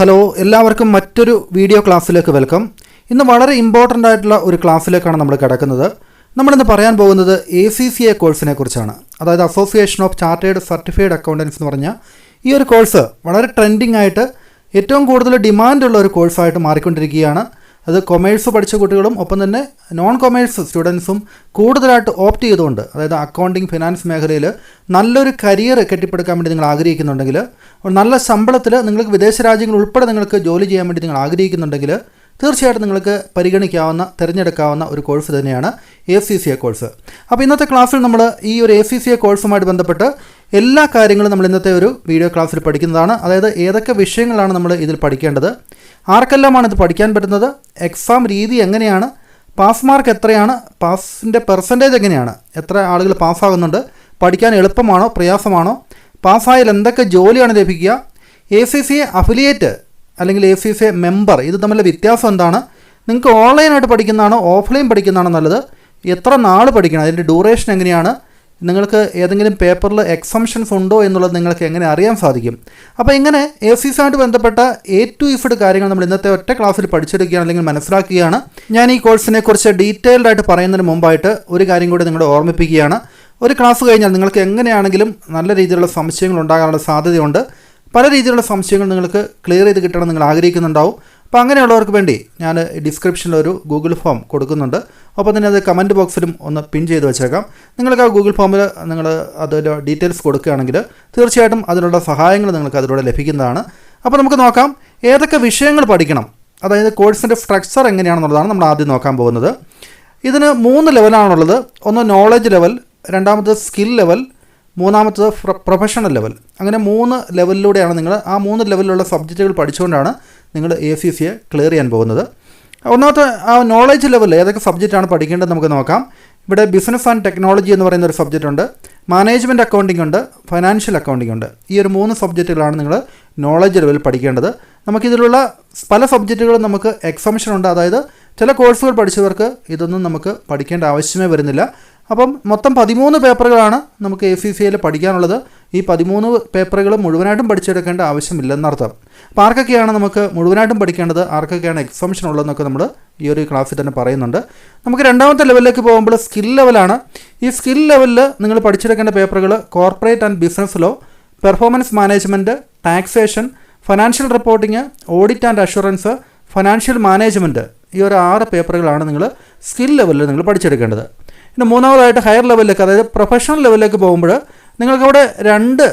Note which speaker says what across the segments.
Speaker 1: Hello എല്ലാവർക്കും മറ്റൊരു video ക്ലാസ്സിലേക്ക് വെൽക്കം. ഇന്ന് വളരെ ഇമ്പോർട്ടന്റ് ആയിട്ടുള്ള ഒരു ക്ലാസ്സിലേക്കാണ് നമ്മൾ കിടക്കുന്നത്. നമ്മളിന്ന് പറയാൻ പോകുന്നത് എ സി സി എ കോഴ്സിനെ കുറിച്ചാണ്. അതായത് association of chartered certified accountants എന്ന് പറഞ്ഞ ഈ ഒരു കോഴ്സ് വളരെ ട്രെൻഡിങ് ആയിട്ട് ഏറ്റവും കൂടുതൽ ഡിമാൻഡുള്ള ഒരു കോഴ്സായിട്ട് മാറിക്കൊണ്ടിരിക്കുകയാണ്. അത് കൊമേഴ്സ് പഠിച്ച കുട്ടികളും ഒപ്പം തന്നെ നോൺ കൊമേഴ്സ് സ്റ്റുഡൻസും കൂടുതലായിട്ട് ഓപ്റ്റ് ചെയ്തുകൊണ്ട് അതായത് അക്കൗണ്ടിങ് ഫിനാൻസ് മേഖലയിൽ നല്ലൊരു കരിയർ കെട്ടിപ്പടുക്കാൻ വേണ്ടി നിങ്ങൾ ആഗ്രഹിക്കുന്നുണ്ടെങ്കിൽ നല്ല ശമ്പളത്തിൽ നിങ്ങൾക്ക് വിദേശ രാജ്യങ്ങൾ ഉൾപ്പെടെ നിങ്ങൾക്ക് ജോലി ചെയ്യാൻ വേണ്ടി നിങ്ങൾ ആഗ്രഹിക്കുന്നുണ്ടെങ്കിൽ തീർച്ചയായിട്ടും നിങ്ങൾക്ക് പരിഗണിക്കാവുന്ന തിരഞ്ഞെടുക്കാവുന്ന ഒരു കോഴ്സ് തന്നെയാണ് A C C A course അപ്പോൾ ഇന്നത്തെ ക്ലാസ്സിൽ നമ്മൾ ഈ ഒരു എ സി സി എ കോഴ്സുമായിട്ട് ബന്ധപ്പെട്ട് എല്ലാ കാര്യങ്ങളും നമ്മൾ ഇന്നത്തെ ഒരു വീഡിയോ ക്ലാസ്സിൽ പഠിക്കുന്നതാണ്. അതായത് ഏതൊക്കെ വിഷയങ്ങളാണ് നമ്മൾ ഇതിൽ പഠിക്കേണ്ടത്? ആർക്കെല്ലാമാണ് ഇത് പഠിക്കാൻ പറ്റുന്നത്? എക്സാം രീതി എങ്ങനെയാണ്? പാസ് മാർക്ക് എത്രയാണ്? പാസിന്റെ പെർസെന്റേജ് എങ്ങനെയാണ്? എത്ര ആളുകൾ പാസ്സാകുന്നുണ്ട് പഠിക്കാൻ എളുപ്പമാണോ? പ്രയാസമാണോ? പാസ്സായാൽ എന്തൊക്കെ ജോലിയാണ് ലഭിക്കുക? എ സി സി അഫിലിയേറ്റ് അല്ലെങ്കിൽ എ സി സി മെമ്പർ ഇത് തമ്മിലെ വ്യത്യാസം എന്താണ്? നിങ്ങൾക്ക് ഓൺലൈനായിട്ട് പഠിക്കുന്നതാണോ? ഓഫ്ലൈൻ പഠിക്കുന്നതാണോ നല്ലത്? എത്ര നാൾ പഠിക്കണം? അതിന്റെ ഡ്യൂറേഷൻ എങ്ങനെയാണ്? നിങ്ങൾക്ക് ഏതെങ്കിലും പേപ്പറിൽ എക്സംഷൻസ് ഉണ്ടോ എന്നുള്ളത് നിങ്ങൾക്ക് എങ്ങനെ അറിയാൻ സാധിക്കും. അപ്പോൾ ഇങ്ങനെ എ സി സിയുമായിട്ട് ബന്ധപ്പെട്ട എ ടു ഇഫഡ് കാര്യങ്ങൾ നമ്മൾ ഇന്നത്തെ ഒറ്റ ക്ലാസ്സിൽ പഠിച്ചെടുക്കുകയാണ് അല്ലെങ്കിൽ മനസ്സിലാക്കുകയാണ്. ഞാൻ ഈ കോഴ്സിനെ കുറിച്ച് ഡീറ്റെയിൽഡ് ആയിട്ട് പറയുന്നതിന് മുമ്പായിട്ട് ഒരു കാര്യം കൂടി നിങ്ങളെ ഓർമ്മിപ്പിക്കുകയാണ്. ഒരു ക്ലാസ് കഴിഞ്ഞാൽ നിങ്ങൾക്ക് എങ്ങനെയാണെങ്കിലും നല്ല രീതിയിലുള്ള സംശയങ്ങൾ ഉണ്ടാകാനുള്ള സാധ്യതയുണ്ട്. പല രീതിയിലുള്ള സംശയങ്ങൾ നിങ്ങൾക്ക് ക്ലിയർ ചെയ്ത് കിട്ടണം നിങ്ങൾ ആഗ്രഹിക്കുന്നുണ്ടാവും. അപ്പോൾ അങ്ങനെയുള്ളവർക്ക് വേണ്ടി ഞാൻ ഡിസ്ക്രിപ്ഷനിൽ ഒരു ഗൂഗിൾ ഫോം കൊടുക്കുന്നുണ്ട്. അപ്പോൾ തന്നെ അത് കമന്റ് ബോക്സിലും ഒന്ന് പിൻ ചെയ്ത് വെച്ചേക്കാം. നിങ്ങൾക്ക് ആ ഗൂഗിൾ ഫോമിൽ നിങ്ങൾ അതിന്റെ ഡീറ്റെയിൽസ് കൊടുക്കുകയാണെങ്കിൽ തീർച്ചയായിട്ടും അതിനുള്ള സഹായങ്ങൾ നിങ്ങൾക്ക് അതിലൂടെ ലഭിക്കുന്നതാണ്. അപ്പോൾ നമുക്ക് നോക്കാം ഏതൊക്കെ വിഷയങ്ങൾ പഠിക്കണം? അതായത് കോഴ്സിന്റെ സ്ട്രക്ചർ എങ്ങനെയാണെന്നുള്ളതാണ് നമ്മൾ ആദ്യം നോക്കാൻ പോകുന്നത്. ഇതിന് മൂന്ന് ലെവലാണുള്ളത് ഒന്ന് നോളജ് ലെവൽ രണ്ടാമത് സ്കിൽ ലെവൽ മൂന്നാമത്തത് പ്രൊഫഷണൽ ലെവൽ അങ്ങനെ മൂന്ന് ലെവലിലൂടെയാണ് നിങ്ങൾ ആ മൂന്ന് ലെവലിലുള്ള സബ്ജക്റ്റുകൾ പഠിച്ചുകൊണ്ടാണ് നിങ്ങൾ എ സി സിയെ ക്ലിയർ ചെയ്യാൻ പോകുന്നത്. ഒന്നാമത്തെ ആ നോളജ് ലെവൽ ഏതൊക്കെ സബ്ജക്റ്റാണ് പഠിക്കേണ്ടത് നമുക്ക് നോക്കാം. ഇവിടെ ബിസിനസ് ആൻഡ് ടെക്നോളജി എന്ന് പറയുന്ന ഒരു സബ്ജക്റ്റ് ഉണ്ട്. മാനേജ്മെന്റ് അക്കൗണ്ടിംഗ് ഉണ്ട് ഫൈനാൻഷ്യൽ അക്കൗണ്ടിംഗ് ഉണ്ട്. ഈ ഒരു മൂന്ന് സബ്ജക്റ്റുകളാണ് നിങ്ങൾ നോളജ് ലെവൽ പഠിക്കേണ്ടത്. നമുക്കിതിലുള്ള പല സബ്ജക്റ്റുകളും നമുക്ക് എക്സംഷൻ ഉണ്ട്. അതായത് ചില കോഴ്സുകൾ പഠിച്ചവർക്ക് ഇതൊന്നും നമുക്ക് പഠിക്കേണ്ട ആവശ്യമേ വരുന്നില്ല. അപ്പം മൊത്തം പതിമൂന്ന് പേപ്പറുകളാണ് നമുക്ക് എ സി സി ഐയിൽ പഠിക്കാനുള്ളത്. ഈ പതിമൂന്ന് പേപ്പറുകൾ മുഴുവനായിട്ടും പഠിച്ചെടുക്കേണ്ട ആവശ്യമില്ലെന്നർത്ഥം. അപ്പോൾ ആർക്കൊക്കെയാണ് നമുക്ക് മുഴുവനായിട്ടും പഠിക്കേണ്ടത്? ആർക്കൊക്കെയാണ് എക്സംഷൻ ഉള്ളതെന്നൊക്കെ നമ്മൾ ഈ ഒരു ക്ലാസ്സിൽ തന്നെ പറയുന്നുണ്ട്. നമുക്ക് രണ്ടാമത്തെ ലെവലിലേക്ക് പോകുമ്പോൾ സ്കിൽ ലെവലാണ് ഈ സ്കിൽ ലെവലിൽ നിങ്ങൾ പഠിച്ചെടുക്കേണ്ട പേപ്പറുകൾ corporate and business law performance management taxation financial reporting audit and assurance financial management ഈ ഒരു ആറ് പേപ്പറുകളാണ് നിങ്ങൾ സ്കിൽ ലെവലിൽ നിങ്ങൾ പഠിച്ചെടുക്കേണ്ടത്. പിന്നെ മൂന്നാമതായിട്ട് ഹയർ ലെവലിലേക്ക് അതായത് പ്രൊഫഷണൽ ലെവലിലേക്ക് പോകുമ്പോൾ നിങ്ങൾക്ക് അവിടെ രണ്ട്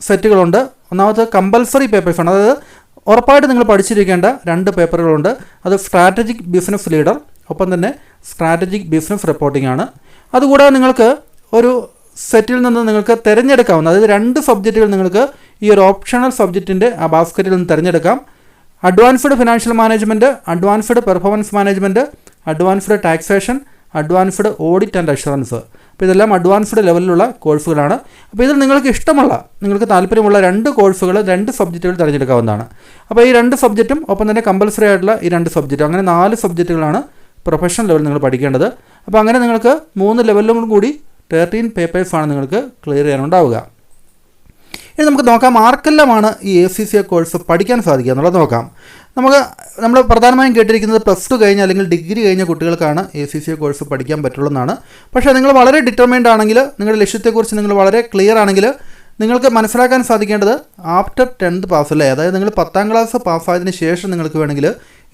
Speaker 1: സെറ്റുകളുണ്ട്. ഒന്നാമത് കമ്പൽസറി ആണ് അതായത് ഉറപ്പായിട്ട് നിങ്ങൾ പഠിച്ചിരിക്കേണ്ട രണ്ട് പേപ്പറുകളുണ്ട്. അത് സ്ട്രാറ്റജിക് ബിസിനസ് ലീഡർ ഒപ്പം തന്നെ സ്ട്രാറ്റജിക് ബിസിനസ് റിപ്പോർട്ടിംഗ് ആണ്. അതുകൂടാതെ നിങ്ങൾക്ക് ഒരു സെറ്റിൽ നിന്ന് നിങ്ങൾക്ക് തിരഞ്ഞെടുക്കാവുന്ന അതായത് രണ്ട് സബ്ജക്റ്റുകൾ നിങ്ങൾക്ക് ഈ ഒരു ഓപ്ഷണൽ സബ്ജക്റ്റിന്റെ ആ ബാസ്ക്കറ്റിൽ നിന്ന് തിരഞ്ഞെടുക്കാം. Advanced financial management advanced performance management advanced taxation advanced audit and assurance അപ്പോൾ ഇതെല്ലാം അഡ്വാൻസ്ഡ് ലെവലിലുള്ള കോഴ്സുകളാണ് അപ്പോൾ ഇതിൽ നിങ്ങൾക്ക് ഇഷ്ടമുള്ള നിങ്ങൾക്ക് താല്പര്യമുള്ള രണ്ട് കോഴ്സുകൾ രണ്ട് സബ്ജക്റ്റുകൾ തിരഞ്ഞെടുക്കാവുന്നതാണ്. അപ്പോൾ ഈ രണ്ട് സബ്ജക്റ്റും ഒപ്പം തന്നെ കമ്പൽസറി ആയിട്ടുള്ള ഈ രണ്ട് സബ്ജക്റ്റും അങ്ങനെ നാല് സബ്ജക്റ്റുകളാണ് പ്രൊഫഷണൽ ലെവൽ നിങ്ങൾ പഠിക്കേണ്ടത്. അപ്പോൾ അങ്ങനെ നിങ്ങൾക്ക് മൂന്ന് ലെവലിലും കൂടി തേർട്ടീൻ പേപ്പേഴ്സാണ് നിങ്ങൾക്ക് ക്ലിയർ ചെയ്യാനുണ്ടാവുക. ഇനി നമുക്ക് നോക്കാം ആർക്കെല്ലാമാണ് ഈ A C C A course പഠിക്കാൻ സാധിക്കുക എന്നുള്ളത് നോക്കാം. നമുക്ക് നമ്മൾ പ്രധാനമായും കേട്ടിരിക്കുന്നത് പ്ലസ് ടു കഴിഞ്ഞ അല്ലെങ്കിൽ ഡിഗ്രി കഴിഞ്ഞ കുട്ടികൾക്കാണ് എ സി സി കോഴ്സ് പഠിക്കാൻ പറ്റുള്ളൂ എന്നാണ്. പക്ഷേ നിങ്ങൾ വളരെ ഡിറ്റർമൈൻഡ് ആണെങ്കിൽ നിങ്ങളുടെ ലക്ഷ്യത്തെക്കുറിച്ച് നിങ്ങൾ വളരെ ക്ലിയർ ആണെങ്കിൽ നിങ്ങൾക്ക് മനസ്സിലാക്കാൻ സാധിക്കേണ്ടത് ആഫ്റ്റർ ടെൻത്ത് പാസ് അല്ലേ അതായത് നിങ്ങൾ പത്താം ക്ലാസ് പാസ്സായതിനു ശേഷം നിങ്ങൾക്ക് വേണമെങ്കിൽ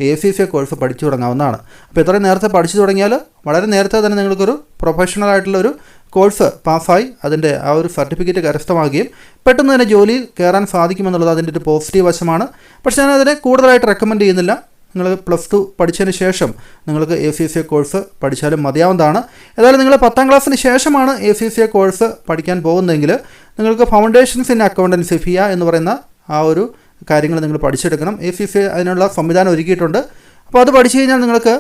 Speaker 1: എ സി സി കോഴ്സ് പഠിച്ചു തുടങ്ങാവുന്നതാണ്. അപ്പോൾ ഇത്രയും നേരത്തെ പഠിച്ചു തുടങ്ങിയാൽ വളരെ നേരത്തെ തന്നെ നിങ്ങൾക്കൊരു പ്രൊഫഷണൽ ആയിട്ടുള്ള ഒരു കോഴ്സ് പാസ്സായി അതിന്റെ ആ ഒരു സർട്ടിഫിക്കറ്റ് കരസ്ഥമാക്കുകയും പെട്ടെന്ന് തന്നെ ജോലി കയറാൻ സാധിക്കുമെന്നുള്ളത് അതിന്റെ ഒരു പോസിറ്റീവ് വശമാണ്. പക്ഷേ ഞാൻ അതിനെ കൂടുതലായിട്ട് റെക്കമെൻഡ് ചെയ്യുന്നില്ല. നിങ്ങൾ പ്ലസ് ടു പഠിച്ചതിന് ശേഷം നിങ്ങൾക്ക് A C C A course പഠിച്ചാലും മതിയാവുന്നതാണ്. ഏതായാലും നിങ്ങൾ പത്താം ക്ലാസ്സിന് ശേഷമാണ് A C C A course പഠിക്കാൻ പോകുന്നതെങ്കിൽ നിങ്ങൾക്ക് ഫൗണ്ടേഷൻസ് ഇൻ അക്കൗണ്ടൻസി ഫിയ എന്ന് പറയുന്ന ആ ഒരു കാര്യങ്ങൾ നിങ്ങൾ പഠിച്ചെടുക്കണം. എ സി സി അതിനുള്ള സംവിധാനം ഒരുക്കിയിട്ടുണ്ട്. അപ്പോൾ അത് പഠിച്ചു കഴിഞ്ഞാൽ നിങ്ങൾക്ക്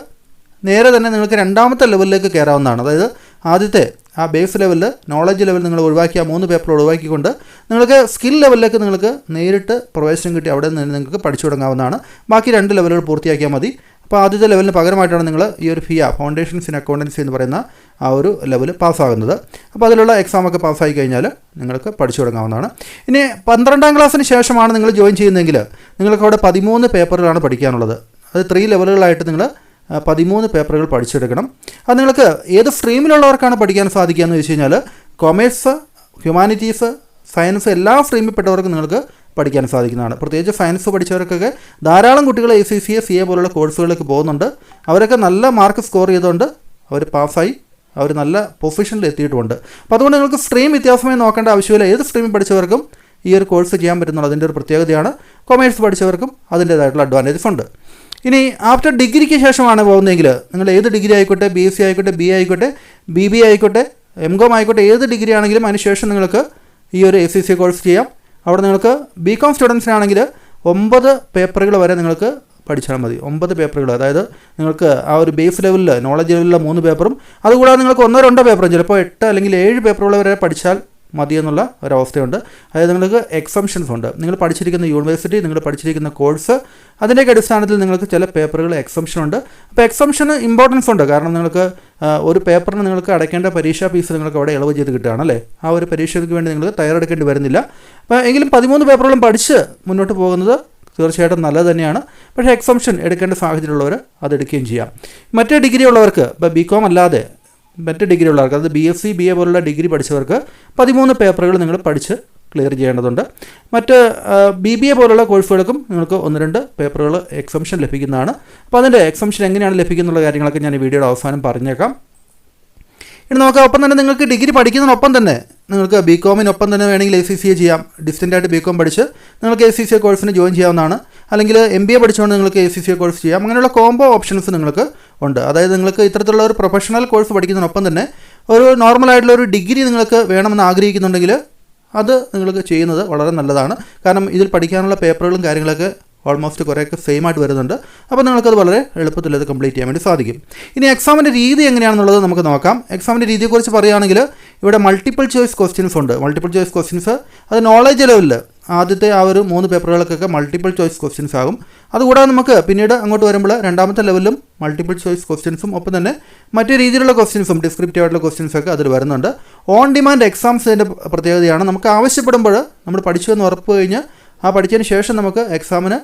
Speaker 1: നേരെ തന്നെ നിങ്ങൾക്ക് രണ്ടാമത്തെ ലെവലിലേക്ക് കയറാവുന്നതാണ്. അതായത് ആദ്യത്തെ ആ ബേസ് ലെവലിൽ നോളജ് ലെവൽ നിങ്ങൾ ഒഴിവാക്കി ആ മൂന്ന് പേപ്പർ ഒഴിവാക്കിക്കൊണ്ട് നിങ്ങൾക്ക് സ്കിൽ ലെവലിലേക്ക് നിങ്ങൾക്ക് നേരിട്ട് പ്രവേശനം കിട്ടി അവിടെ നിന്ന് നിങ്ങൾക്ക് പഠിച്ചു തുടങ്ങാവുന്നതാണ്. ബാക്കി രണ്ട് ലെവലുകൾ പൂർത്തിയാക്കിയാൽ മതി. അപ്പോൾ ആദ്യത്തെ ലെവലിന് പകരമായിട്ടാണ് നിങ്ങൾ ഈ ഒരു ഫിയ ഫൗണ്ടേഷൻസ് ഇൻ അക്കൗണ്ടൻസി എന്ന് പറയുന്ന ആ ഒരു ലെവൽ പാസ്സാകുന്നത്. അപ്പോൾ അതിലുള്ള എക്സാമൊക്കെ പാസ്സായി കഴിഞ്ഞാൽ നിങ്ങൾക്ക് പഠിച്ചു തുടങ്ങാവുന്നതാണ്. ഇനി പന്ത്രണ്ടാം ക്ലാസ്സിന് ശേഷമാണ് നിങ്ങൾ ജോയിൻ ചെയ്യുന്നതെങ്കിൽ നിങ്ങൾക്ക് അവിടെ പതിമൂന്ന് പേപ്പറുകളാണ് പഠിക്കാനുള്ളത്. അത് ത്രീ ലെവലുകളായിട്ട് നിങ്ങൾ പതിമൂന്ന് പേപ്പറുകൾ പഠിച്ചെടുക്കണം. അത് നിങ്ങൾക്ക് ഏത് സ്ട്രീമിലുള്ളവർക്കാണ് പഠിക്കാൻ സാധിക്കുക എന്ന് വെച്ച് കഴിഞ്ഞാൽ കൊമേഴ്സ് ഹ്യൂമാനിറ്റീസ് സയൻസ് എല്ലാ സ്ട്രീമിൽപ്പെട്ടവർക്കും നിങ്ങൾക്ക് പഠിക്കാൻ സാധിക്കുന്നതാണ്. പ്രത്യേകിച്ച് സയൻസ് പഠിച്ചവർക്കൊക്കെ ധാരാളം കുട്ടികൾ A C C A C A പോലുള്ള കോഴ്സുകളിലേക്ക് പോകുന്നുണ്ട്. അവരൊക്കെ നല്ല മാർക്ക് സ്കോർ ചെയ്തുകൊണ്ട് അവർ പാസ്സായി അവർ നല്ല പൊസിഷനിൽ എത്തിയിട്ടുമുണ്ട് അപ്പോൾ അതുകൊണ്ട് നിങ്ങൾക്ക് സ്ട്രീം വ്യത്യാസമായി നോക്കേണ്ട ആവശ്യമില്ല. ഏത് സ്ട്രീമിൽ പഠിച്ചവർക്കും ഈ ഒരു കോഴ്സ് ചെയ്യാൻ പറ്റുന്നുള്ളൂ അതിന്റെ ഒരു പ്രത്യേകതയാണ്. കൊമേഴ്സ് പഠിച്ചവർക്കും അതിന്റേതായിട്ടുള്ള അഡ്വാന്റേജസ് ഉണ്ട്. ഇനി ആഫ്റ്റർ ഡിഗ്രിക്ക് ശേഷമാണ് പോകുന്നതെങ്കിൽ നിങ്ങൾ ഏത് ഡിഗ്രി ആയിക്കോട്ടെ ബി എസ് സി ആയിക്കോട്ടെ ബി ആയിക്കോട്ടെ ബി ബി ആയിക്കോട്ടെ എം കോം ആയിക്കോട്ടെ ഏത് ഡിഗ്രി ആണെങ്കിലും അതിനുശേഷം നിങ്ങൾക്ക് ഈ ഒരു എ സി സി കോഴ്സ് ചെയ്യാം. അവിടെ നിങ്ങൾക്ക് ബി കോം സ്റ്റുഡൻസിനാണെങ്കിൽ ഒമ്പത് പേപ്പറുകൾ വരെ നിങ്ങൾക്ക് പഠിച്ചാൽ മതി. ഒമ്പത് പേപ്പറുകൾ അതായത് നിങ്ങൾക്ക് ആ ഒരു ബേസ് ലെവലിൽ നോളജ് ലെവലിലെ മൂന്ന് പേപ്പറും അതുകൂടാതെ നിങ്ങൾക്ക് ഒന്നോ രണ്ടോ പേപ്പറും ചിലപ്പോൾ എട്ട് അല്ലെങ്കിൽ ഏഴ് പേപ്പറുകൾ വരെ പഠിച്ചാൽ മതി എന്നുള്ള ഒരവസ്ഥയുണ്ട്. അതായത് നിങ്ങൾക്ക് എക്സംഷൻസ് ഉണ്ട്. നിങ്ങൾ പഠിച്ചിരിക്കുന്ന യൂണിവേഴ്സിറ്റി നിങ്ങൾ പഠിച്ചിരിക്കുന്ന കോഴ്സ് അതിന്റെയൊക്കെ അടിസ്ഥാനത്തിൽ നിങ്ങൾക്ക് ചില പേപ്പറുകൾ എക്സംഷൻ ഉണ്ട്. അപ്പോൾ എക്സംഷന് ഇമ്പോർട്ടൻസ് ഉണ്ട്. കാരണം നിങ്ങൾക്ക് ഒരു പേപ്പറിന് നിങ്ങൾക്ക് അടയ്ക്കേണ്ട പരീക്ഷാ ഫീസ് നിങ്ങൾക്ക് അവിടെ ഇളവ് ചെയ്ത് കിട്ടുകയാണ് അല്ലേ? ആ ഒരു പരീക്ഷയ്ക്ക് വേണ്ടി നിങ്ങൾ തയ്യാറെടുക്കേണ്ടി വരുന്നില്ല. അപ്പോൾ എങ്കിലും പതിമൂന്ന് പേപ്പറുകളും പഠിച്ച് മുന്നോട്ട് പോകുന്നത് തീർച്ചയായിട്ടും നല്ലത് തന്നെയാണ്. പക്ഷേ എക്സംഷൻ എടുക്കേണ്ട സാഹചര്യമുള്ളവർ അതെടുക്കുകയും ചെയ്യാം. മറ്റേ ഡിഗ്രി ഉള്ളവർക്ക് ഇപ്പോൾ ബി കോം അല്ലാതെ മറ്റ് ഡിഗ്രി ഉള്ളവർക്ക് അതായത് B S C B A പോലുള്ള ഡിഗ്രി പഠിച്ചവർക്ക് പതിമൂന്ന് പേപ്പറുകൾ നിങ്ങൾ പഠിച്ച് ക്ലിയർ ചെയ്യേണ്ടതുണ്ട്. മറ്റ് ബി ബി എ പോലുള്ള കോഴ്സുകൾക്കും നിങ്ങൾക്ക് ഒന്ന് രണ്ട് പേപ്പറുകൾ എക്സംഷൻ ലഭിക്കുന്നതാണ്. അപ്പോൾ അതിന്റെ എക്സംഷൻ എങ്ങനെയാണ് ലഭിക്കുന്നുള്ള കാര്യങ്ങളൊക്കെ ഞാൻ ഈ വീഡിയോയുടെ അവസാനം പറഞ്ഞേക്കാം. ഇനി നോക്കാം ഒപ്പം തന്നെ നിങ്ങൾക്ക് ഡിഗ്രി പഠിക്കുന്നതിനൊപ്പം തന്നെ നിങ്ങൾക്ക് ബി കോമിനൊപ്പം തന്നെ വേണമെങ്കിൽ എ സി സി എ ചെയ്യാം. ഡിസ്റ്റന്റ് ആയിട്ട് ബി കോം പഠിച്ച് നിങ്ങൾക്ക് എ സി സി എ കോഴ്സിന് ജോയിൻ ചെയ്യാവുന്നതാണ്. അല്ലെങ്കിൽ എം ബി എ പഠിച്ചുകൊണ്ട് നിങ്ങൾക്ക് A C C A course ചെയ്യാം. അങ്ങനെയുള്ള കോംബോ ഓപ്ഷൻസ് നിങ്ങൾക്ക് ഉണ്ട്. അതായത് നിങ്ങൾക്ക് ഇത്തരത്തിലുള്ള ഒരു പ്രൊഫഷണൽ കോഴ്സ് പഠിക്കുന്നതിനൊപ്പം തന്നെ ഒരു നോർമലായിട്ടുള്ള ഒരു ഡിഗ്രി നിങ്ങൾക്ക് വേണമെന്ന് ആഗ്രഹിക്കുന്നുണ്ടെങ്കിൽ അത് നിങ്ങൾക്ക് ചെയ്യുന്നത് വളരെ നല്ലതാണ്. കാരണം ഇതിൽ പഠിക്കാനുള്ള പേപ്പറുകളും കാര്യങ്ങളൊക്കെ ഓൾമോസ്റ്റ് കുറേയൊക്കെ സെയിം ആയിട്ട് വരുന്നുണ്ട്. അപ്പോൾ നിങ്ങൾക്കത് വളരെ എളുപ്പത്തിൽ അത് കംപ്ലീറ്റ് ചെയ്യാൻ വേണ്ടി സാധിക്കും. ഇനി എക്സാമിന്റെ രീതി എങ്ങനെയാണെന്നുള്ളത് നമുക്ക് നോക്കാം. എക്സാമിന്റെ രീതിയെക്കുറിച്ച് പറയുകയാണെങ്കിൽ ഇവിടെ മൾട്ടിപ്പിൾ ചോയ്സ് ക്വസ്റ്റ്യൻസ് ഉണ്ട്. മൾട്ടിപ്പിൾ ചോയ്സ് ക്വസ്റ്റ്യൻസ് അത് നോളജ് ലെവലിൽ ആദ്യത്തെ ആ ഒരു മൂന്ന് പേപ്പറുകൾക്കൊക്കെ മൾട്ടിപ്പിൾ ചോയ്സ് ക്വസ്റ്റ്യൻസ് ആകും. അതുകൂടാതെ നമുക്ക് പിന്നീട് അങ്ങോട്ട് വരുമ്പോൾ രണ്ടാമത്തെ ലെവലിലും മൾട്ടിപ്പിൾ ചോയ്സ് ക്വസ്റ്റ്യൻസും ഒപ്പം തന്നെ മറ്റു രീതിയിലുള്ള ക്വസ്റ്റ്യൻസും ഡിസ്ക്രിപ്റ്റീവ് ആയിട്ടുള്ള ക്വസ്റ്റ്യൻസൊക്കെ അതിൽ വരുന്നുണ്ട്. ഓൺ ഡിമാൻഡ് എക്സാംസിന്റെ പ്രത്യേകതയാണ്. നമുക്ക് ആവശ്യപ്പെടുമ്പോൾ നമ്മൾ പഠിച്ചു എന്ന് ഉറപ്പ് കഴിഞ്ഞ് ആ പഠിച്ചതിന് ശേഷം നമുക്ക് എക്സാമിന്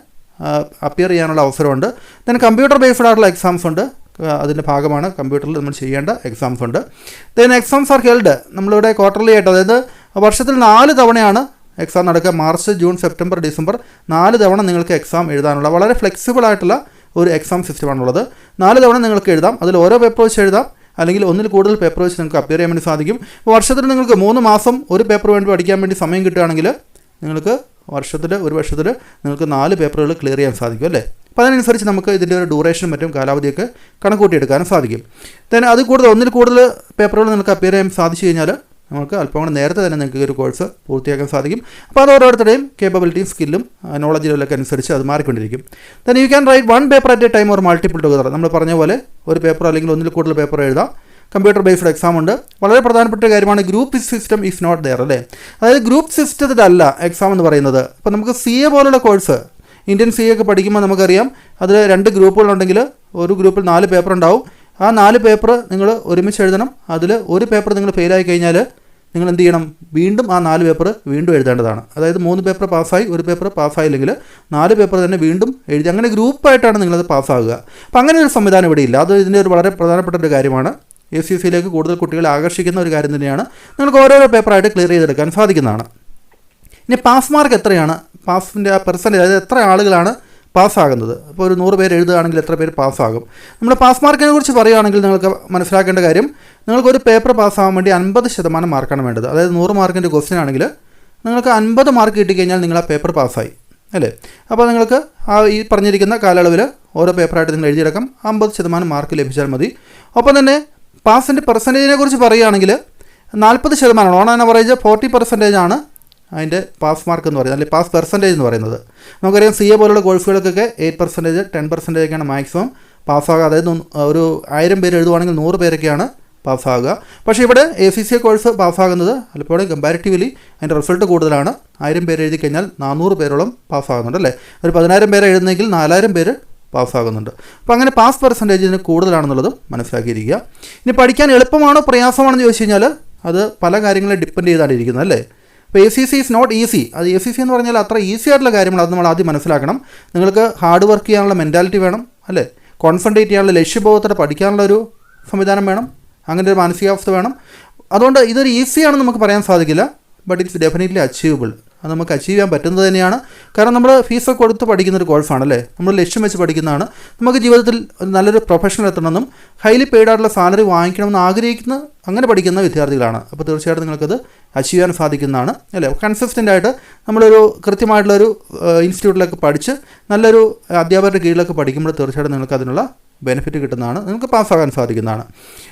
Speaker 1: അപ്പിയർ ചെയ്യാനുള്ള അവസരമുണ്ട്. ദെൻ കമ്പ്യൂട്ടർ ബേസ്ഡ് ആയിട്ടുള്ള എക്സാംസ് ഉണ്ട്. അതിന്റെ ഭാഗമാണ് കമ്പ്യൂട്ടറിൽ നമ്മൾ ചെയ്യേണ്ട എക്സാംസ് ഉണ്ട്. ദെൻ എക്സാംസ് ആർ ഹെൽഡ് നമ്മളിവിടെ ക്വാർട്ടർലി ആയിട്ട് അതായത് വർഷത്തിൽ നാല് തവണയാണ് എക്സാം നടക്കുക. മാർച്ച് ജൂൺ സെപ്റ്റംബർ ഡിസംബർ നാല് തവണ നിങ്ങൾക്ക് എക്സാം എഴുതാനുള്ള വളരെ ഫ്ലെക്സിബിൾ ആയിട്ടുള്ള ഒരു എക്സാം സിസ്റ്റമാണുള്ളത് നാല് തവണ നിങ്ങൾക്ക് എഴുതാം. അതിൽ ഓരോ പേപ്പർ വെച്ച് എഴുതാം. അല്ലെങ്കിൽ ഒന്നിൽ കൂടുതൽ പേപ്പർ വെച്ച് നിങ്ങൾക്ക് അപ്പിയർ ചെയ്യാൻ വേണ്ടി സാധിക്കും. വർഷത്തിൽ നിങ്ങൾക്ക് മൂന്ന് മാസം ഒരു പേപ്പർ വേണ്ടി പഠിക്കാൻ വേണ്ടി സമയം കിട്ടുകയാണെങ്കിൽ നിങ്ങൾക്ക് വർഷത്തിൽ ഒരു വർഷത്തിൽ നിങ്ങൾക്ക് നാല് പേപ്പറുകൾ ക്ലിയർ ചെയ്യാൻ സാധിക്കും അല്ലേ? അപ്പോൾ അതിനനുസരിച്ച് നമുക്ക് ഇതിന്റെ ഒരു ഡ്യൂറേഷനും മറ്റും കാലാവധിയൊക്കെ കണക്കൂട്ടിയെടുക്കാനും സാധിക്കും. then അത് കൂടുതൽ ഒന്നിൽ കൂടുതൽ പേപ്പറുകൾ നിങ്ങൾക്ക് അപ്പിയർ ചെയ്യാൻ സാധിച്ചു കഴിഞ്ഞാൽ നമുക്ക് അല്പം കൂടെ നേരത്തെ തന്നെ നിങ്ങൾക്ക് ഒരു കോഴ്സ് പൂർത്തിയാക്കാൻ സാധിക്കും. അപ്പോൾ അത് ഓരോരുത്തരുടെയും കേപ്പബിലിറ്റിയും സ്കില്ലും നോളജ് ലെവലൊക്കെ അനുസരിച്ച് അത് മാറിക്കൊണ്ടിരിക്കും. Then you can write one paper at a time or multiple together നമ്മൾ പറഞ്ഞ പോലെ ഒരു പേപ്പർ അല്ലെങ്കിൽ ഒന്നിൽ കൂടുതൽ പേപ്പർ എഴുതാം. കമ്പ്യൂട്ടർ ബേസ്ഡ് എക്സാം ഉണ്ട്. വളരെ പ്രധാനപ്പെട്ട കാര്യമാണ് group system is not there അല്ലേ? അതായത് ഗ്രൂപ്പ് സിസ്റ്റത്തിലല്ല എക്സാം എന്ന് പറയുന്നത്. അപ്പോൾ നമുക്ക് സി എ പോലുള്ള കോഴ്സ് ഇന്ത്യൻ സി ഒക്കെ പഠിക്കുമ്പോൾ നമുക്കറിയാം അതിൽ രണ്ട് ഗ്രൂപ്പുകളുണ്ടെങ്കിൽ ഒരു ഗ്രൂപ്പിൽ നാല് പേപ്പർ ഉണ്ടാവും. ആ നാല് പേപ്പർ നിങ്ങൾ ഒരുമിച്ച് എഴുതണം. അതിൽ ഒരു പേപ്പർ നിങ്ങൾ ഫെയിലായി കഴിഞ്ഞാൽ നിങ്ങൾ എന്ത് ചെയ്യണം? വീണ്ടും ആ നാല് പേപ്പർ വീണ്ടും എഴുതേണ്ടതാണ്. അതായത് മൂന്ന് പേപ്പർ പാസ്സായി ഒരു പേപ്പർ പാസ്സായില്ലെങ്കിൽ നാല് പേപ്പർ തന്നെ വീണ്ടും എഴുതി അങ്ങനെ ഗ്രൂപ്പായിട്ടാണ് നിങ്ങളത് പാസ്സാകുക. അപ്പം അങ്ങനെ ഒരു സംവിധാനം ഇവിടെ ഇല്ല. അത് ഇതിന്റെ ഒരു വളരെ പ്രധാനപ്പെട്ട ഒരു കാര്യമാണ്. എ സി സിയിലേക്ക് കൂടുതൽ കുട്ടികളെ ആകർഷിക്കുന്ന ഒരു കാര്യം തന്നെയാണ്. നിങ്ങൾക്ക് ഓരോരോ പേപ്പറായിട്ട് ക്ലിയർ ചെയ്തെടുക്കാൻ സാധിക്കുന്നതാണ്. ഇനി പാസ് മാർക്ക് എത്രയാണ്? പാസിന്റെ ആ പെർസെന്റേജ് അതായത് എത്ര ആളുകളാണ് പാസ്സാകുന്നത്? അപ്പോൾ ഒരു നൂറ് പേര് എഴുതുകയാണെങ്കിൽ എത്ര പേര് പാസ്സാകും? നമ്മൾ പാസ് മാർക്കിനെ കുറിച്ച് പറയുകയാണെങ്കിൽ നിങ്ങൾക്ക് മനസ്സിലാക്കേണ്ട കാര്യം നിങ്ങൾക്ക് ഒരു പേപ്പർ പാസ്സാകാൻ വേണ്ടി അൻപത് ശതമാനം മാർക്കാണ് വേണ്ടത്. അതായത് നൂറ് മാർക്കിന്റെ ക്വസ്റ്റ്യൻ ആണെങ്കിൽ നിങ്ങൾക്ക് അൻപത് മാർക്ക് കിട്ടിക്കഴിഞ്ഞാൽ നിങ്ങൾ ആ പേപ്പർ പാസ്സായി. അല്ലേ? അപ്പോൾ നിങ്ങൾക്ക് ആ ഈ പറഞ്ഞിരിക്കുന്ന കാലയളവിൽ ഓരോ പേപ്പറായിട്ട് നിങ്ങൾ എഴുതിയെടുക്കാം. അമ്പത് ശതമാനം മാർക്ക് ലഭിച്ചാൽ മതി. ഒപ്പം തന്നെ പാസിന്റെ പെർസെന്റേജിനെ കുറിച്ച് പറയുകയാണെങ്കിൽ നാൽപ്പത് ശതമാനമാണ് on an average forty percentage ആണ് അതിന്റെ പാസ് മാർക്ക് എന്ന് പറയുന്നത് അല്ലെങ്കിൽ പാസ് പെർസെന്റേജ് എന്ന് പറയുന്നത്. നമുക്കറിയാം സി എ പോലുള്ള കോഴ്സുകൾക്കൊക്കെ എയ്റ്റ് പെർസെന്റേജ് ടെൻ പെർസെന്റേജ് ഒക്കെയാണ് മാക്സിമം പാസ്സാകുക അതായത് ഒരു ആയിരം പേര് എഴുതുവാണെങ്കിൽ നൂറ് പേരൊക്കെയാണ് പാസ്സാകുക പക്ഷേ ഇവിടെ എ സി സി കോഴ്സ് പാസ്സാകുന്നത് പലപ്പോഴും കമ്പാരിറ്റീവ്ലി അതിന്റെ റിസൾട്ട് കൂടുതലാണ്. ആയിരം പേര് എഴുതി കഴിഞ്ഞാൽ നാനൂറ് പേരോളം പാസ്സാകുന്നുണ്ട് അല്ലേ? ഒരു പതിനായിരം പേര് എഴുതുന്നെങ്കിൽ നാലായിരം പേര് പാസ്സാകുന്നുണ്ട് അപ്പോൾ അങ്ങനെ പാസ് പെർസെന്റേജിന് കൂടുതലാണെന്നുള്ളത് മനസ്സിലാക്കിയിരിക്കുക. ഇനി പഠിക്കാൻ എളുപ്പമാണോ പ്രയാസമാണെന്ന് ചോദിച്ചു കഴിഞ്ഞാൽ അത് പല കാര്യങ്ങളെ ഡിപ്പെൻഡ് ചെയ്താണ് ഇരിക്കുന്നത് അല്ലേ? അപ്പോൾ A C C is not easy അത് എ സി സി എന്ന് പറഞ്ഞാൽ അത്ര ഈസി ആയിട്ടുള്ള കാര്യങ്ങൾ അത് നമ്മൾ ആദ്യം മനസ്സിലാക്കണം. നിങ്ങൾക്ക് ഹാർഡ് വർക്ക് ചെയ്യാനുള്ള മെന്റാലിറ്റി വേണം അല്ലേ? കോൺസെൻട്രേറ്റ് ചെയ്യാനുള്ള ലക്ഷ്യബോധത്തോടെ പഠിക്കാനുള്ള ഒരു സംവിധാനം വേണം അങ്ങനെ ഒരു മാനസികാവസ്ഥ വേണം. അതുകൊണ്ട് ഇതൊരു ഈസിയാണെന്ന് നമുക്ക് പറയാൻ സാധിക്കില്ല ബട്ട് ഇറ്റ്സ് ഡെഫിനറ്റ്ലി അച്ചീവബിൾ അത് നമുക്ക് അച്ചീവ് ചെയ്യാൻ പറ്റുന്നത് തന്നെയാണ്. കാരണം നമ്മൾ ഫീസൊക്കെ കൊടുത്ത് പഠിക്കുന്ന ഒരു കോഴ്സാണല്ലേ? നമ്മൾ ലക്ഷ്യം വെച്ച് പഠിക്കുന്നതാണ്. നമുക്ക് ജീവിതത്തിൽ നല്ലൊരു പ്രൊഫഷണൽ എത്തണമെന്നും ഹൈലി പെയ്ഡ് ആയിട്ടുള്ള സാലറി വാങ്ങിക്കണമെന്ന് ആഗ്രഹിക്കുന്ന അങ്ങനെ പഠിക്കുന്ന വിദ്യാർത്ഥികളാണ്. അപ്പോൾ തീർച്ചയായിട്ടും നിങ്ങൾക്കത് അച്ചീവ് ചെയ്യാൻ സാധിക്കുന്നതാണ് അല്ലേ? കൺസിസ്റ്റന്റ് ആയിട്ട് നമ്മളൊരു കൃത്യമായിട്ടുള്ളൊരു ഇൻസ്റ്റിറ്റ്യൂട്ടിലൊക്കെ പഠിച്ച് നല്ലൊരു അധ്യാപകരുടെ കീഴിലൊക്കെ പഠിക്കുമ്പോൾ തീർച്ചയായിട്ടും നിങ്ങൾക്ക് അതിനുള്ള ബെനിഫിറ്റ് കിട്ടുന്നതാണ് നിങ്ങൾക്ക് പാസ്സാകാൻ സാധിക്കുന്നതാണ്.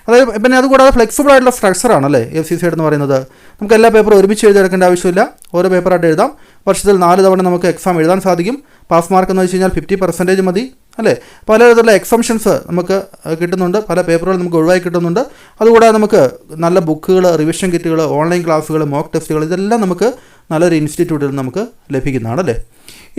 Speaker 1: അതായത് പിന്നെ അതുകൂടാതെ ഫ്ലെക്സിബിൾ ആയിട്ടുള്ള സ്ട്രക്ചറാണ് അല്ലേ? എഫ് സി സി എന്ന് പറയുന്നത്. നമുക്ക് എല്ലാ പേപ്പറും ഒരുമിച്ച് എഴുതിയെടുക്കേണ്ട ആവശ്യമില്ല. ഓരോ പേപ്പറായിട്ട് എഴുതാം. വർഷത്തിൽ നാല് തവണ നമുക്ക് എക്സാം എഴുതാൻ സാധിക്കും. പാസ് മാർക്ക് എന്ന് വെച്ച് കഴിഞ്ഞാൽ ഫിഫ്റ്റി പെർസെന്റേജ് മതി അല്ലേ? പല തരത്തിലുള്ള എക്സംഷൻസ് നമുക്ക് കിട്ടുന്നുണ്ട്. പല പേപ്പറുകൾ നമുക്ക് ഒഴിവായി കിട്ടുന്നുണ്ട്. അതുകൂടാതെ നമുക്ക് നല്ല ബുക്കുകൾ റിവിഷൻ കിറ്റുകൾ ഓൺലൈൻ ക്ലാസ്സുകൾ മോക്ക് ടെസ്റ്റുകൾ ഇതെല്ലാം നമുക്ക് നല്ലൊരു ഇൻസ്റ്റിറ്റ്യൂട്ടിൽ നമുക്ക് ലഭിക്കുന്നതാണ് അല്ലേ?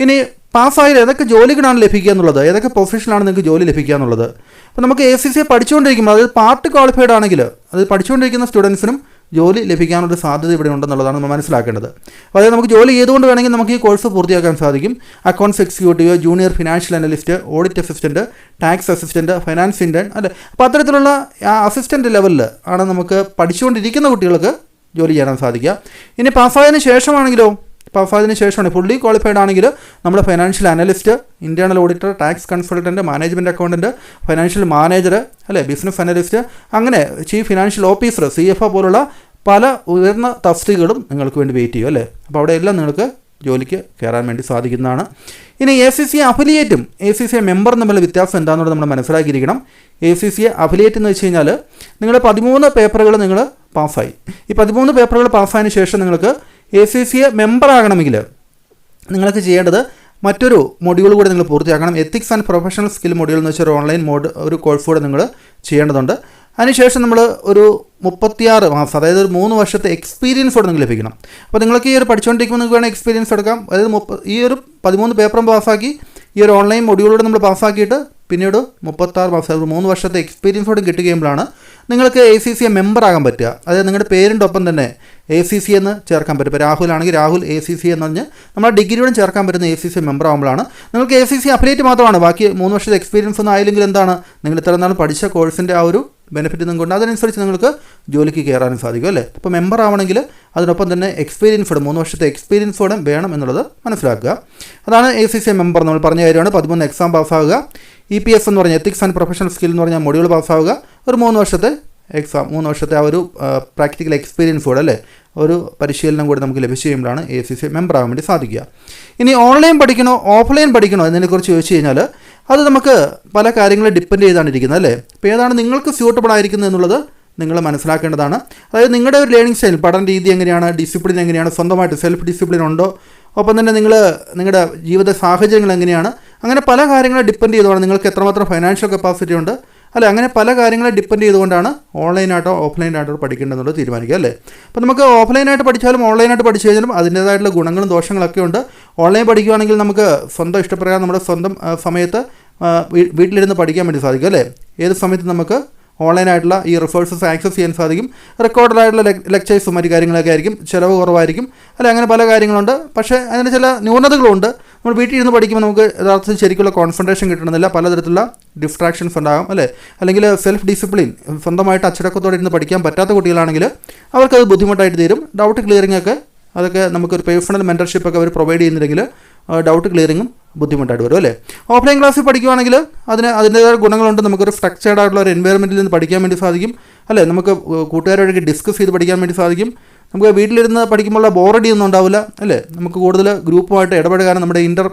Speaker 1: ഇനി പാസ്സായാലും ഏതൊക്കെ ജോലികളാണ് ലഭിക്കുക എന്നുള്ളത്? ഏതൊക്കെ പ്രൊഫഷനിലാണ് നിങ്ങൾക്ക് ജോലി ലഭിക്കുക എന്നുള്ളത്? അപ്പോൾ നമുക്ക് എ സി സി പഠിച്ചുകൊണ്ടിരിക്കുമ്പോൾ അതായത് പാർട്ട് ക്വാളിഫൈഡ് ആണെങ്കിൽ അത് പഠിച്ചുകൊണ്ടിരിക്കുന്ന സ്റ്റുഡൻസിനും ജോലി ലഭിക്കാനുള്ള സാധ്യത ഇവിടെ ഉണ്ടെന്നുള്ളതാണ് നമ്മൾ മനസ്സിലാക്കേണ്ടത്. അപ്പോൾ അതായത് നമുക്ക് ജോലി ചെയ്തുകൊണ്ട് വേണമെങ്കിൽ നമുക്ക് ഈ കോഴ്സ് പൂർത്തിയാക്കാൻ സാധിക്കും. Accounts executive junior financial analyst audit assistant tax assistant finance ഇൻഡൻ അല്ലേ? അപ്പോൾ അത്തരത്തിലുള്ള അസിസ്റ്റന്റ് ലെവലിൽ ആണ് നമുക്ക് പഠിച്ചുകൊണ്ടിരിക്കുന്ന കുട്ടികൾക്ക് ജോലി ചെയ്യാൻ സാധിക്കുക. ഇനി പാസ്സായതിനു ശേഷമാണെങ്കിലോ? പാസ്സായതിനു ശേഷമാണ്. ഫുള്ളി ക്വാളിഫൈഡ് ആണെങ്കിൽ നമ്മുടെ financial analyst internal auditor tax consultant management accountant financial manager അല്ലേ? ബിസിനസ് അനലിസ്റ്റ് അങ്ങനെ chief financial officer C F O പോലുള്ള പല ഉയർന്ന തസ്തികകളും നിങ്ങൾക്ക് വേണ്ടി വെയിറ്റ് ചെയ്യും അല്ലേ? അപ്പോൾ അവിടെ എല്ലാം നിങ്ങൾക്ക് ജോലിക്ക് കയറാൻ വേണ്ടി സാധിക്കുന്നതാണ്. ഇനി എ സി സി അഫിലിയേറ്റും എ സി സി മെമ്പറും തമ്മിലുള്ള വ്യത്യാസം എന്താണെന്നുള്ളത് നമ്മൾ മനസ്സിലാക്കിയിരിക്കണം. എ സി സി അഫിലിയേറ്റ് എന്ന് വെച്ച് കഴിഞ്ഞാൽ നിങ്ങൾ പതിമൂന്ന് പേപ്പറുകൾ നിങ്ങൾ പാസ്സായി ഈ പതിമൂന്ന് പേപ്പറുകൾ പാസ്സായതിനു ശേഷം നിങ്ങൾക്ക് എ സി സി മെമ്പർ ആകണമെങ്കിൽ നിങ്ങൾക്ക് ചെയ്യേണ്ടത് മറ്റൊരു മൊഡ്യൂൾ കൂടി നിങ്ങൾ പൂർത്തിയാക്കണം. Ethics and professional skill module എന്ന് വെച്ചാൽ ഒരു ഓൺലൈൻ മോഡ് ഒരു കോഴ്സ് കൂടെ നിങ്ങൾ ചെയ്യേണ്ടതുണ്ട്. അതിനുശേഷം നമ്മൾ ഒരു മുപ്പത്തിയാറ് മാസം അതായത് ഒരു മൂന്ന് വർഷത്തെ എക്സ്പീരിയൻസ് കൂടെ നിങ്ങൾക്ക് ലഭിക്കണം. അപ്പോൾ നിങ്ങൾക്ക് ഈ ഒരു പഠിച്ചുകൊണ്ടിരിക്കുമ്പോൾ നിങ്ങൾക്ക് വേണമെങ്കിൽ എക്സ്പീരിയൻസ് എടുക്കാം. അതായത് ഈ ഒരു പതിമൂന്ന് പേപ്പറും പാസ്സാക്കി ഈ ഒരു ഓൺലൈൻ മൊഡ്യൂളോട് നമ്മൾ പാസ്സാക്കിയിട്ട് പിന്നീട് മുപ്പത്താറ് മാസം മൂന്ന് വർഷത്തെ എക്സ്പീരിയൻസോടെ കിട്ടുകയുമ്പോഴാണ് നിങ്ങൾക്ക് A C C A member ആകാൻ പറ്റുക. അതായത് നിങ്ങളുടെ പേരിന്റെ ഒപ്പം തന്നെ എ സി സി എന്ന് ചേർക്കാൻ പറ്റും. ഇപ്പോൾ രാഹുൽ ആണെങ്കിൽ രാഹുൽ എ സി സി എന്ന് പറഞ്ഞ് നമ്മുടെ ഡിഗ്രിയോടും ചേർക്കാൻ പറ്റുന്ന എ സി സി മെമ്പർ ആകുമ്പോഴാണ് നിങ്ങൾക്ക് എ സി സി അപ്ഡേറ്റ് മാത്രമാണ്. ബാക്കി മൂന്ന് വർഷത്തെ എക്സ്പീരിയൻസ് ഒന്നും ആയില്ലെങ്കിൽ എന്താണ്? നിങ്ങൾ ഇത്ര നാൾ പഠിച്ച കോഴ്സിന്റെ ആ ഒരു ബെനിഫിറ്റ് നിങ്ങൾക്ക് ഉണ്ട് അതനുസരിച്ച് നിങ്ങൾക്ക് ജോലിക്ക് കയറാനും സാധിക്കും അല്ലേ? അപ്പോൾ മെമ്പർ ആവണമെങ്കിൽ അതിനൊപ്പം തന്നെ എക്സ്പീരിയൻസോടെ മൂന്ന് വർഷത്തെ എക്സ്പീരിയൻസോടെ വേണം എന്നുള്ളത് മനസ്സിലാക്കുക. അതാണ് എ സി സി മെമ്പർ നമ്മൾ പറഞ്ഞ കാര്യമാണ്. പതിമൂന്ന് എക്സാം പാസ്സാവുക ഇ പി എസ് എന്ന് പറഞ്ഞാൽ എത്തിക്സ് ആൻഡ് പ്രൊഫഷണൽ സ്കിൽ എന്ന് പറഞ്ഞാൽ മൊഡ്യൂൾ പാസ്സാവുക. ഒരു മൂന്ന് വർഷത്തെ എക്സാം മൂന്ന് വർഷത്തെ ആ ഒരു പ്രാക്ടിക്കൽ എക്സ്പീരിയൻസ് കൂടെ അല്ലേ? ഒരു പരിശീലനം കൂടി നമുക്ക് ലഭിച്ചു കഴിയുമ്പോഴാണ് എ സി സി മെമ്പർ ആകാൻ വേണ്ടി സാധിക്കുക. ഇനി ഓൺലൈൻ പഠിക്കണോ ഓഫ്ലൈൻ പഠിക്കണോ എന്നതിനെക്കുറിച്ച് ചോദിച്ചു കഴിഞ്ഞാൽ അത് നമുക്ക് പല കാര്യങ്ങളെ ഡിപ്പെൻഡ് ചെയ്താണ് ഇരിക്കുന്നത് അല്ലേ? ഇപ്പോൾ ഏതാണ് നിങ്ങൾക്ക് സ്യൂട്ടബിൾ ആയിരിക്കുന്നത് എന്നുള്ളത് നിങ്ങൾ മനസ്സിലാക്കേണ്ടതാണ്. അതായത് നിങ്ങളുടെ ഒരു ലേണിംഗ് സ്റ്റൈൽ പഠന രീതി എങ്ങനെയാണ് ഡിസിപ്ലിൻ എങ്ങനെയാണ് സ്വന്തമായിട്ട് സെൽഫ് ഡിസിപ്ലിൻ ഉണ്ടോ? ഒപ്പം തന്നെ നിങ്ങൾ നിങ്ങളുടെ ജീവിത സാഹചര്യങ്ങൾ എങ്ങനെയാണ്? അങ്ങനെ പല കാര്യങ്ങളെ ഡിപ്പെൻഡ് ചെയ്തുകൊണ്ട് നിങ്ങൾക്ക് എത്രമാത്രം ഫൈനാൻഷ്യൽ കപ്പാസിറ്റി ഉണ്ട്. അല്ല? അങ്ങനെ പല കാര്യങ്ങളെ ഡിപ്പെൻഡ് ചെയ്തുകൊണ്ടാണ് ഓൺലൈനായിട്ടോ ഓഫ്ലൈനായിട്ടോ പഠിക്കേണ്ടതെന്നുള്ളത് തീരുമാനിക്കുക അല്ലേ? അപ്പോൾ നമുക്ക് ഓഫ്ലൈനായിട്ട് പഠിച്ചാലും ഓൺലൈനായിട്ട് പഠിച്ചു കഴിഞ്ഞാലും അതിന്റേതായിട്ടുള്ള ഗുണങ്ങളും ദോഷങ്ങളൊക്കെ ഉണ്ട്. ഓൺലൈൻ പഠിക്കുകയാണെങ്കിൽ നമുക്ക് സ്വന്തം ഇഷ്ടപ്രകാരം നമ്മുടെ സ്വന്തം സമയത്ത് വീട്ടിലിരുന്ന് പഠിക്കാൻ വേണ്ടി സാധിക്കും അല്ലേ? ഏത് സമയത്ത് നമുക്ക് ഓൺലൈനായിട്ടുള്ള ഈ റിസോഴ്സസ് ആക്സസ് ചെയ്യാൻ സാധിക്കും. റെക്കോർഡായിട്ടുള്ള ലെക്ചേഴ്സും മറ്റു കാര്യങ്ങളൊക്കെ ആയിരിക്കും. ചിലവ് കുറവായിരിക്കും. അല്ല? അങ്ങനെ പല കാര്യങ്ങളുണ്ട്. പക്ഷേ അതിന് ചില ന്യൂനതകളുണ്ട്. നമ്മൾ വീട്ടിൽ ഇരുന്ന് പഠിക്കുമ്പോൾ നമുക്ക് യഥാർത്ഥത്തിൽ ശരിക്കുള്ള കോൺസെൻട്രേഷൻ കിട്ടണമെന്നില്ല. പലതരത്തിലുള്ള ഡിസ്ട്രാക്ഷൻസ് ഉണ്ടാകും അല്ലേ? അല്ലെങ്കിൽ സെൽഫ് ഡിസിപ്ലിൻ സ്വന്തമായിട്ട് അച്ചടക്കത്തോടെ ഇരുന്ന് പഠിക്കാൻ പറ്റാത്ത കുട്ടികളാണെങ്കിൽ അവർക്കത് ബുദ്ധിമുട്ടായിട്ട് തീരും. ഡൗട്ട് ക്ലിയറിംഗ് ഒക്കെ അതൊക്കെ നമുക്കൊരു പേഴ്സണൽ മെന്റർഷിപ്പ് ഒക്കെ അവർ പ്രൊവൈഡ് ചെയ്യുന്നില്ലെങ്കിൽ ഡൗട്ട് ക്ലിയറിങ്ങും ബുദ്ധിമുട്ടായിട്ട് വരും അല്ലേ? ഓഫ്ലൈൻ ക്ലാസ്സിൽ പഠിക്കുകയാണെങ്കിൽ അതിന് അതിന്റേതായ ഗുണങ്ങളുണ്ട്. നമുക്കൊരു സ്ട്രക്ചേർഡ് ആയിട്ടുള്ള ഒരു എൻവയറമെന്റിൽ നിന്ന് പഠിക്കാൻ വേണ്ടി സാധിക്കും അല്ലേ? നമുക്ക് കൂട്ടുകാരോടൊക്കെ ഡിസ്കസ് ചെയ്ത് പഠിക്കാൻ വേണ്ടി സാധിക്കും. നമുക്ക് വീട്ടിലിരുന്ന് പഠിക്കുമ്പോൾ ബോറടി ഒന്നും ഉണ്ടാവില്ല അല്ലേ? നമുക്ക് കൂടുതൽ ഗ്രൂപ്പുമായിട്ട് ഇടപെടുകാനും നമ്മുടെ ഇന്റർ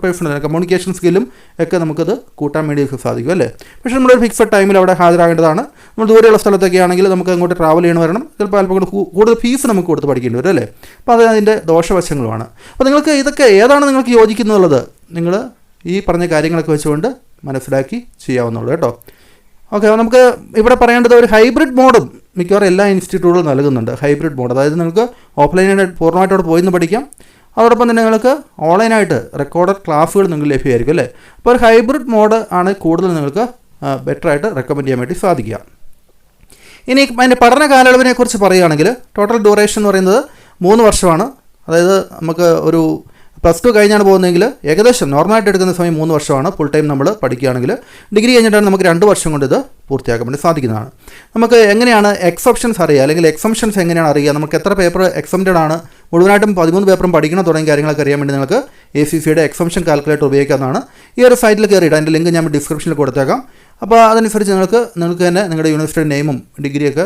Speaker 1: കമ്മ്യൂണിക്കേഷൻ സ്കില്ലും ഒക്കെ നമുക്കത് കൂട്ടാൻ വേണ്ടി സാധിക്കും അല്ലേ? പക്ഷേ നമ്മളൊരു ഫിക്സഡ് ടൈമിൽ അവിടെ ഹാജരാകേണ്ടതാണ്. നമ്മൾ ദൂരെയുള്ള സ്ഥലത്തൊക്കെ ആണെങ്കിൽ നമുക്ക് അങ്ങോട്ട് ട്രാവൽ ചെയ്യണം വരണം. ചിലപ്പോൾ അല്പം കൂടി കൂടുതൽ ഫീസ് നമുക്ക് കൊടുത്ത് പഠിക്കേണ്ടി വരും അല്ലേ? അപ്പോൾ അത് അതിന്റെ ദോഷവശങ്ങളുമാണ്. അപ്പോൾ നിങ്ങൾക്ക് ഇതൊക്കെ ഏതാണ് നിങ്ങൾക്ക് യോജിക്കുന്നുള്ളത്? നിങ്ങൾ ഈ പറഞ്ഞ കാര്യങ്ങളൊക്കെ വെച്ചുകൊണ്ട് മനസ്സിലാക്കി ചെയ്യാവുന്നുള്ളൂ കേട്ടോ. ഓക്കെ നമുക്ക് ഇവിടെ പറയേണ്ടത് ഒരു ഹൈബ്രിഡ് മോഡും മിക്കവാറും എല്ലാ ഇൻസ്റ്റിറ്റ്യൂട്ടുകളും നൽകുന്നുണ്ട്. ഹൈബ്രിഡ് മോഡ് അതായത് നിങ്ങൾക്ക് ഓഫ്ലൈനായിട്ട് പൂർണമായിട്ട് അവിടെ പോയിന്ന് പഠിക്കാം. അതോടൊപ്പം തന്നെ നിങ്ങൾക്ക് ഓൺലൈനായിട്ട് റെക്കോർഡഡ് ക്ലാസ്സുകൾ നിങ്ങൾക്ക് ലഭ്യമായിരിക്കും അല്ലേ? അപ്പോൾ ഒരു ഹൈബ്രിഡ് മോഡ് ആണ് കൂടുതൽ നിങ്ങൾക്ക് ബെറ്ററായിട്ട് റെക്കമെൻഡ് ചെയ്യാൻ വേണ്ടി സാധിക്കുക. ഇനി അതിന്റെ പഠന കാലയളവിനെക്കുറിച്ച് പറയുകയാണെങ്കിൽ ടോട്ടൽ ഡ്യൂറേഷൻ എന്ന് പറയുന്നത് മൂന്ന് വർഷമാണ്. അതായത് നമുക്ക് ഒരു പ്ലസ് ടു കഴിഞ്ഞാണ് പോകുന്നതെങ്കിൽ ഏകദേശം നോർമലായിട്ട് എടുക്കുന്ന സമയം മൂന്ന് വർഷമാണ്. ഫുൾ ടൈം നമ്മൾ പഠിക്കുകയാണെങ്കിൽ ഡിഗ്രി കഴിഞ്ഞിട്ടാണ് നമുക്ക് രണ്ട് വർഷം കൊണ്ട് ഇത് പൂർത്തിയാക്കാൻ വേണ്ടി സാധിക്കുന്നതാണ്. നമുക്ക് എങ്ങനെയാണ് എക്സെപ്ഷൻസ് അറിയുക? അല്ലെങ്കിൽ എക്സംഷൻസ് എങ്ങനെയാണ് അറിയുക? നമുക്ക് എത്ര പേപ്പർ എക്സംറ്റഡ് ആണ്? മുഴുവനായിട്ടും പതിമൂന്ന് പേപ്പറും പഠിക്കണം തുടങ്ങിയ കാര്യങ്ങളൊക്കെ അറിയാൻ വേണ്ടി നിങ്ങൾക്ക് എ സി സിയുടെ എക്സംഷൻ കാൽക്കുലേറ്റർ ഉപയോഗിക്കാവുന്നതാണ്. ഈ ഒരു സൈറ്റിൽ കയറിയിട്ട് അതിന്റെ ലിങ്ക് ഞാൻ ഡിസ്ക്രിപ്ഷനിൽ കൊടുത്തേക്കാം. അപ്പോൾ അതനുസരിച്ച് നിങ്ങൾക്ക് നിങ്ങൾക്ക് തന്നെ നിങ്ങളുടെ യൂണിവേഴ്സിറ്റി നെയിമും ഡിഗ്രിയൊക്കെ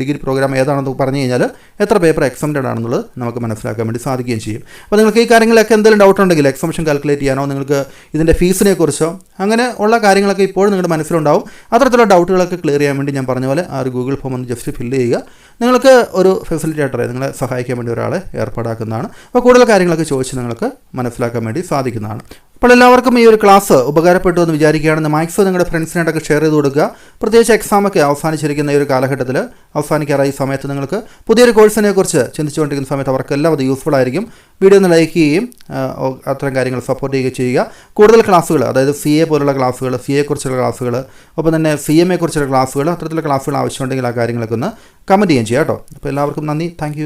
Speaker 1: ഡിഗ്രി പ്രോഗ്രാം ഏതാണെന്ന് പറഞ്ഞു കഴിഞ്ഞാൽ എത്ര പേപ്പർ എക്സംറ്റഡ് ആണെന്നുള്ളത് നമുക്ക് മനസ്സിലാക്കാൻ വേണ്ടി സാധിക്കുകയും ചെയ്യും. അപ്പോൾ നിങ്ങൾക്ക് ഈ കാര്യങ്ങളൊക്കെ എന്തെങ്കിലും ഡൗട്ട് ഉണ്ടെങ്കിൽ എക്സംഷൻ കാൽക്കുലേറ്റ് ചെയ്യാനോ നിങ്ങൾക്ക് ഇതിന്റെ ഫീസിനെ കുറിച്ചോ അങ്ങനെ ഉള്ള കാര്യങ്ങളൊക്കെ ഇപ്പോഴും നിങ്ങളുടെ മനസ്സിലുണ്ടാവും. അത്തരത്തിലുള്ള ഡൗട്ടുകളൊക്കെ ക്ലിയർ ചെയ്യാൻ വേണ്ടി ഞാൻ പറഞ്ഞ പോലെ ആ ഒരു ഗൂഗിൾ ഫോം ഒന്ന് ജസ്റ്റ് ഫില്ല് ചെയ്യുക. നിങ്ങൾക്ക് ഒരു ഫെസിലിറ്റേറ്ററെ നിങ്ങളെ സഹായിക്കാൻ വേണ്ടി ഒരാളെ ഏർപ്പാടാക്കുന്നതാണ്. അപ്പോൾ കൂടുതൽ കാര്യങ്ങളൊക്കെ ചോദിച്ച് നിങ്ങൾക്ക് മനസ്സിലാക്കാൻ വേണ്ടി സാധിക്കുന്നതാണ്. അപ്പോൾ എല്ലാവർക്കും ഈ ഒരു ക്ലാസ് ഉപകാരപ്പെട്ടു എന്ന് വിചാരിക്കുകയാണെന്ന് മാക്സ് നിങ്ങളുടെ ഫ്രണ്ട്സിനായിട്ടൊക്കെ ഷെയർ ചെയ്ത് കൊടുക്കുക. പ്രത്യേകിച്ച് എക്സാമൊക്കെ അവസാനിച്ചിരിക്കുന്ന ഈ ഒരു കാലഘട്ടത്തിൽ അവസാനിക്കാറായി സമയത്ത് നിങ്ങൾക്ക് പുതിയൊരു കോഴ്സിനെ കുറിച്ച് ചിന്തിച്ചുകൊണ്ടിരിക്കുന്ന സമയത്ത് അവർക്കെല്ലാം അത് യൂസ്ഫുൾ ആയിരിക്കും. വീഡിയോ ഒന്ന് ലൈക്ക് ചെയ്യുകയും അത്തരം കാര്യങ്ങൾ സപ്പോർട്ട് ചെയ്യുകയും ചെയ്യുക. കൂടുതൽ ക്ലാസ്സുകൾ അതായത് സി എ പോലുള്ള ക്ലാസ്സുകൾ സി എ കുറിച്ചുള്ള ക്ലാസ്സുകൾ ഒപ്പം തന്നെ സി എം എ കുറിച്ചുള്ള ക്ലാസ്സുകൾ അത്തരത്തിലുള്ള ക്ലാസ്സുകൾ ആവശ്യമുണ്ടെങ്കിൽ ആ കാര്യങ്ങളൊക്കെ ഒന്ന് കമന്റ് ചെയ്യുകയും ചെയ്യാം കേട്ടോ. അപ്പോൾ എല്ലാവർക്കും നന്ദി. താങ്ക്